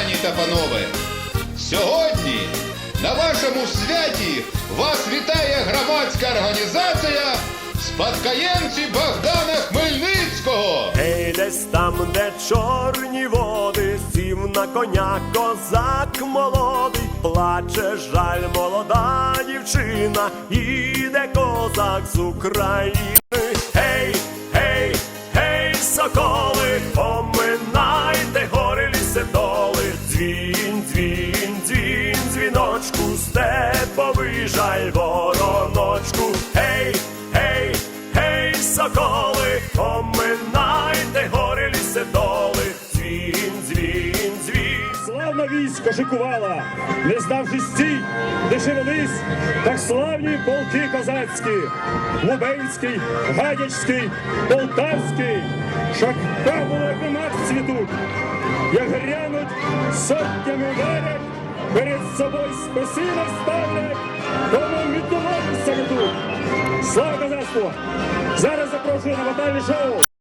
пані та панове! Сьогодні на вашому святі вас вітає громадська організація Спадкоємці Богдана Хмельницького! Гей, десь там, де чорні води, сів на коня козак молодий, плаче жаль молода дівчина, іде козак з України. Гей, гей, гей, соколи, дзвін, дзвін, дзвін, дзвіночку, степовий жаль вороночку. Гей, гей, гей, соколи, поминайте гори ліси доли, дзвін, дзвін, дзвін. Славна військо шикувала, не здавши стій, де шевелись, так славні полки козацькі, Лубенський, Гадячський, Полтавський, шахта було як цвітуть, як сотнями верять, перед собою спасіння ставлять, тому мітуватися тут. Слава козацтву! Зараз запрошую на батальне шоу!